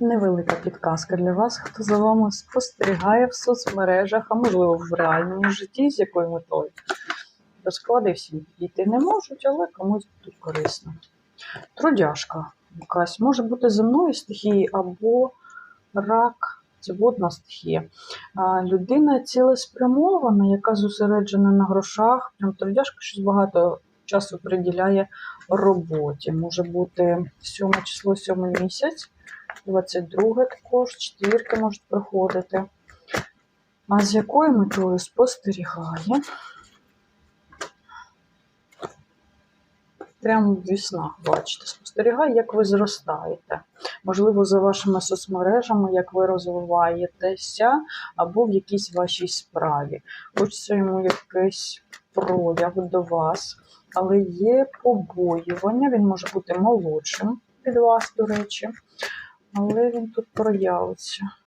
Невелика підказка для вас, хто за вами спостерігає в соцмережах, а можливо в реальному житті, з якою метою. Розклади всі діти не можуть, але комусь буде корисно. Трудяжка якась може бути земної стихії або рак, це водна стихія. А, людина цілеспрямована, яка зосереджена на грошах, прям трудяжка щось багато часу приділяє роботі. Може бути 7 число, 7 місяць. 22 також, четвірки можуть проходити. А з якою метою спостерігає? Прямо в віснах, бачите, спостерігає, як ви зростаєте. Можливо, за вашими соцмережами, як ви розвиваєтеся, або в якійсь вашій справі. Хочеться йому якийсь прояв до вас, але є побоювання, він може бути молодшим від вас, до речі але він тут проявиться.